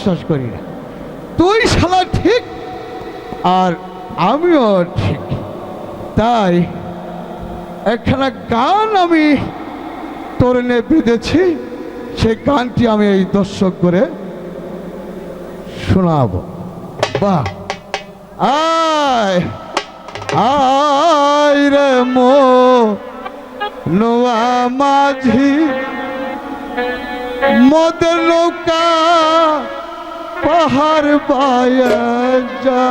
বিশ্বাস করি না। তুই শালা ঠিক আর আমিও ঠিক। তাই একখানা গান আমি তোর এনে বেঁধেছি, সেই গানটি আমি এই দর্শক করে শোনাবো। বাহ। আয় আয় রে মো নোয়া মাঝি, মদের নৌকা পাহাড় পায়া যা!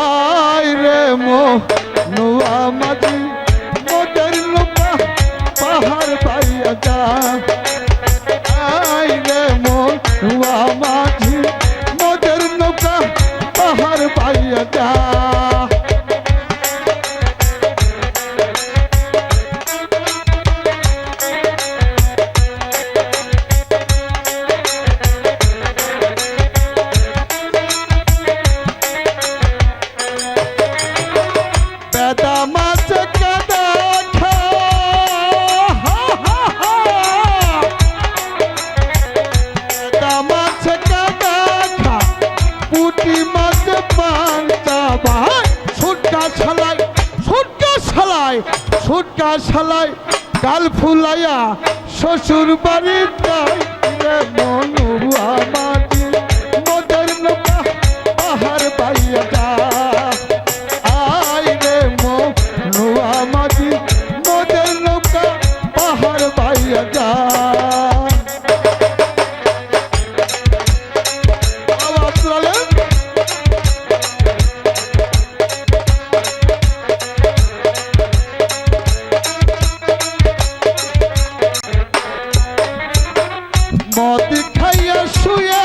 আয় রে মো নোয়া মাঝি মোদের পাহাড় পাইয়া যা ছালাই গাল ফুলাইয়া শ্বশুর বাড়ি মনু আমার। মদ খাইয়া শুয়ে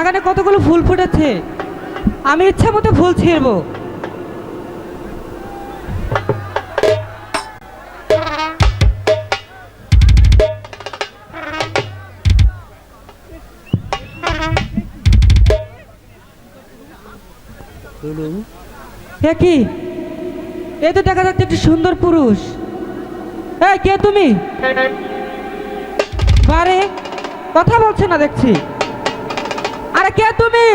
বাগানে কতগুলো ফুল ফুটেছে? আমি ইচ্ছা মতো ফুল ছিঁড়বো। কি? এ তো দেখা যাচ্ছে একটি সুন্দর পুরুষ। এই কে তুমি? বারে কথা বলছে না দেখছি। কে তুমি?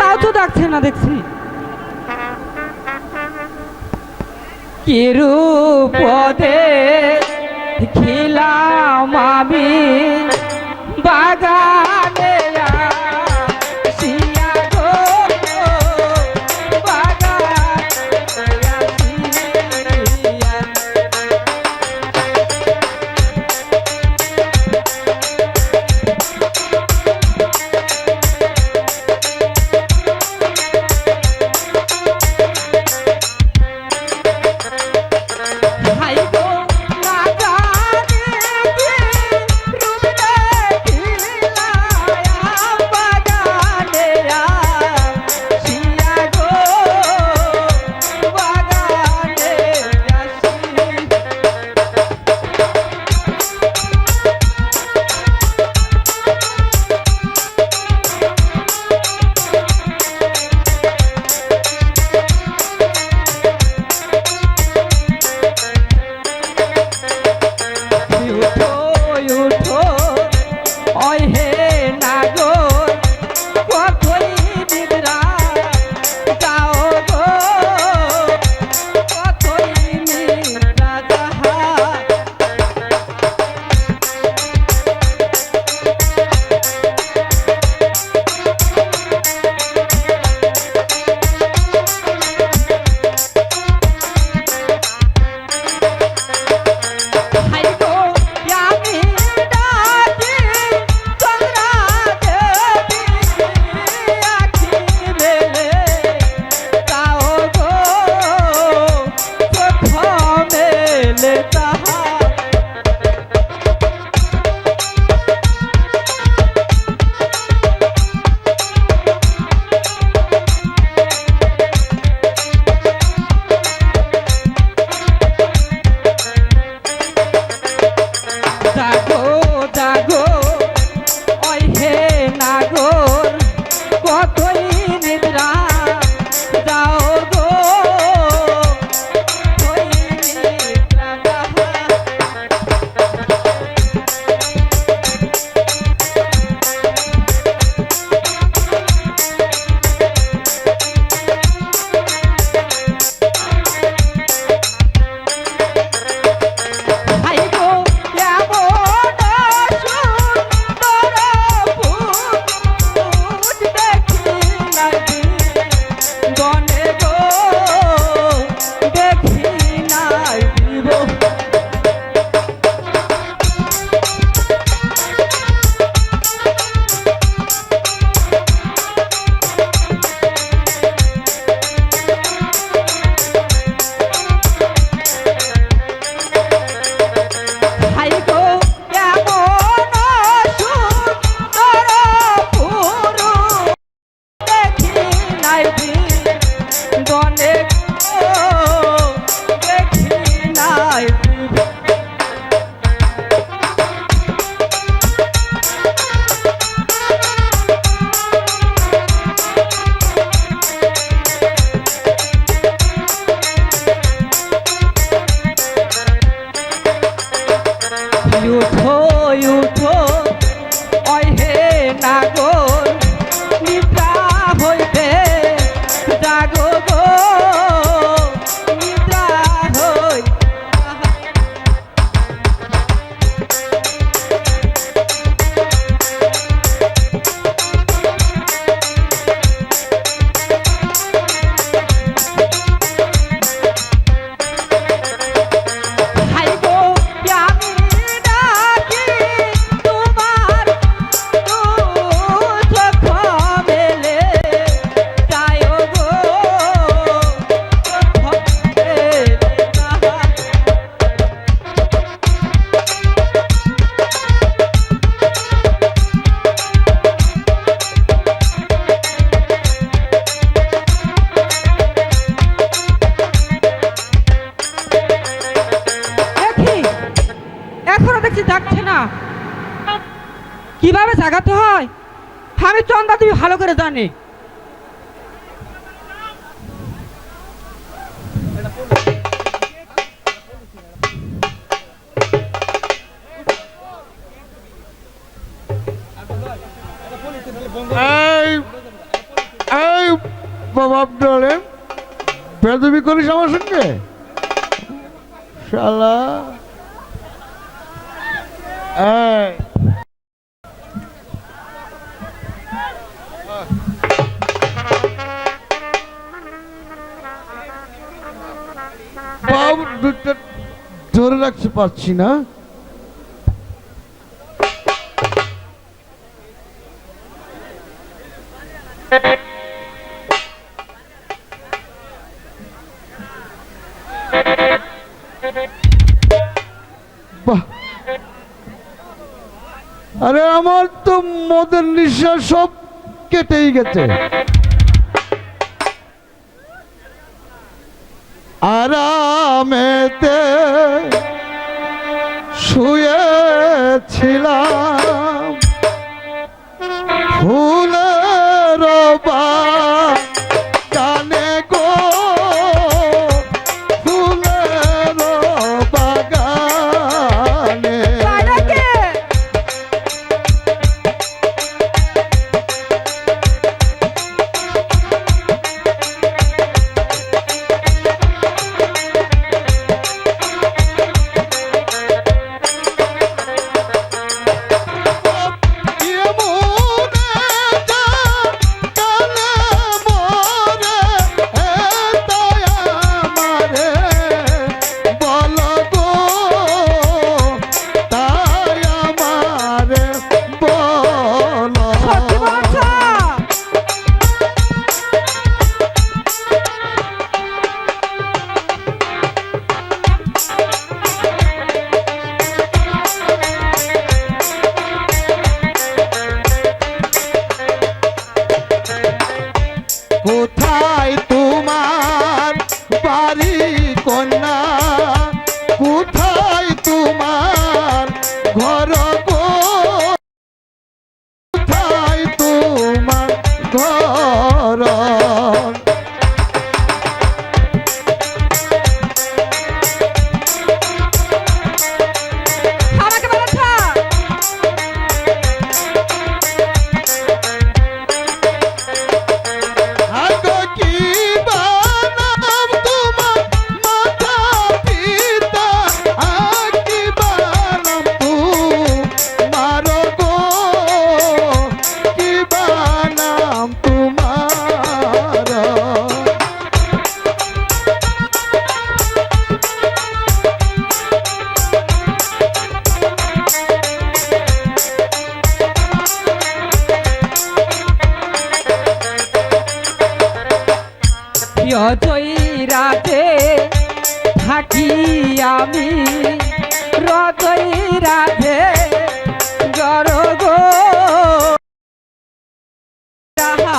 তাও তো ডাকছে না দেখছি। কিরু পদে খিলাম আমি বাগানে কীভাবে জাগাতে হয়? আমি চন্দা তুমি ভালো করে জানি। বাবাব ডলে। করিস আমার সঙ্গে? রাখতে পারছি না। আরে আমার তো মদের নিশা সব কেটেই গেছে। আরামেতে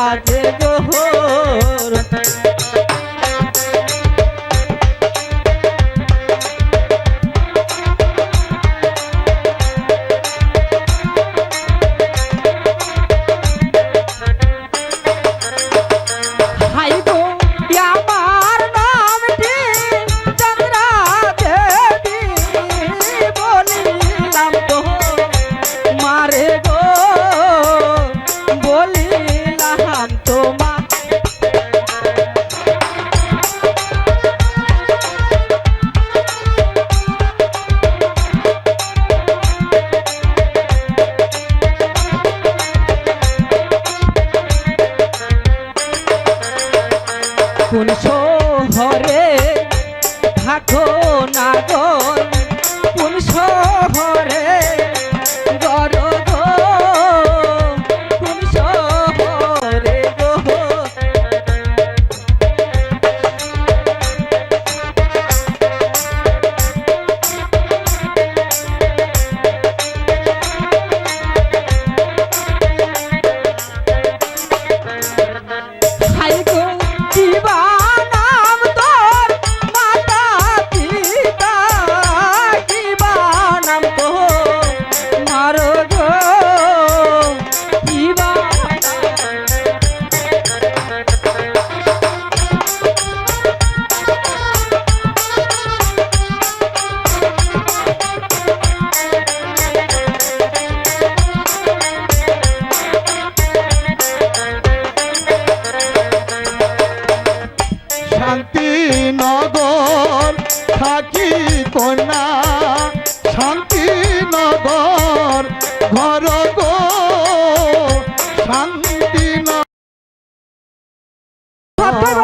রাধে সত্যি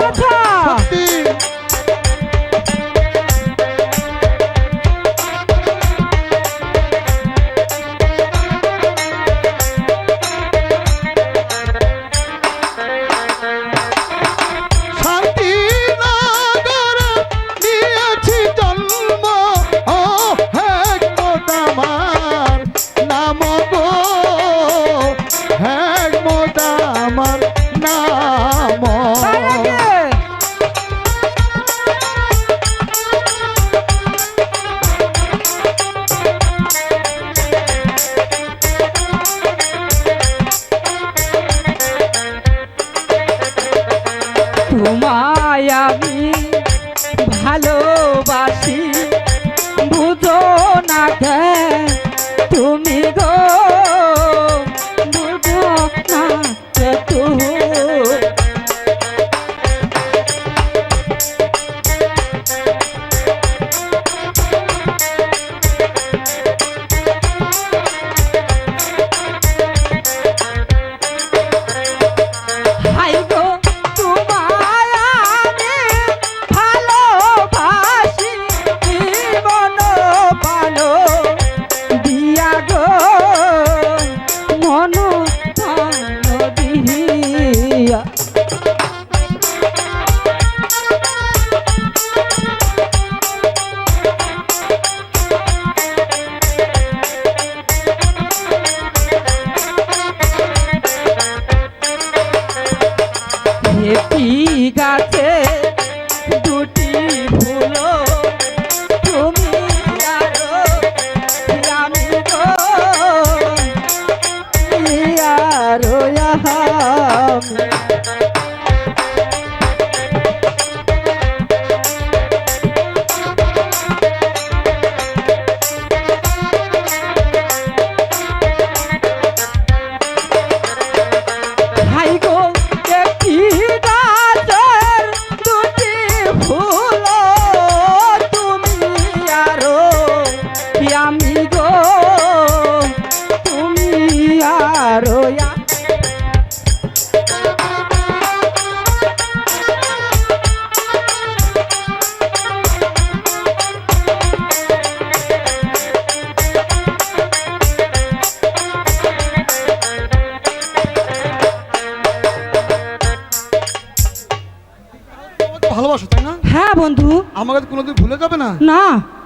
ভালোবাসো তাই না? হ্যাঁ বন্ধু। আমাকে কোনোদিন ভুলে যাবে না? না।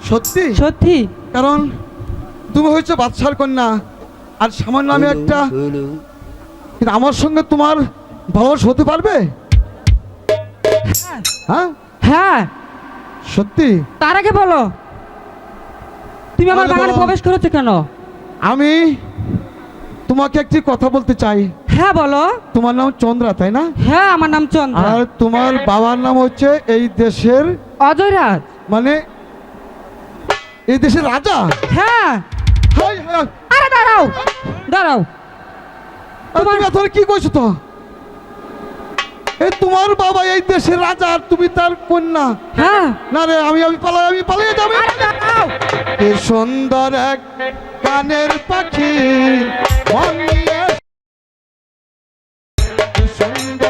সত্যি? সত্যি। কারণ তুমি হয়েছে বাদশার কন্যা আর সামান্য আমি একটা কিন্তু আমার সঙ্গে তোমার ভালোবাস হতে পারবে? হ্যাঁ।, হ্যাঁ। হ্যাঁ? সত্যি? তার আগে বলো। তুমি আমার বাগানে প্রবেশ করেছ কেন? আমি তোমাকে একটি কথা বলতে চাই। হ্যাঁ বলো। তোমার নাম চন্দ্রা তাই না? হ্যাঁ আমার নাম চন্দ্রা। আর তোমার বাবার নাম হচ্ছে এই দেশের অজয়রাজ মানে এই দেশের রাজা? হ্যাঁ। আরে দাঁড়াও। দাঁড়াও। তোমার কথা কি কইছো তো? এ তোমার বাবা এই দেশের রাজা আর তুমি তার কন্যা। হ্যাঁ। না রে আমি আমি পালাই আমি পালিয়ে যাব। এই সুন্দর এক কানের পাখি। Sunday.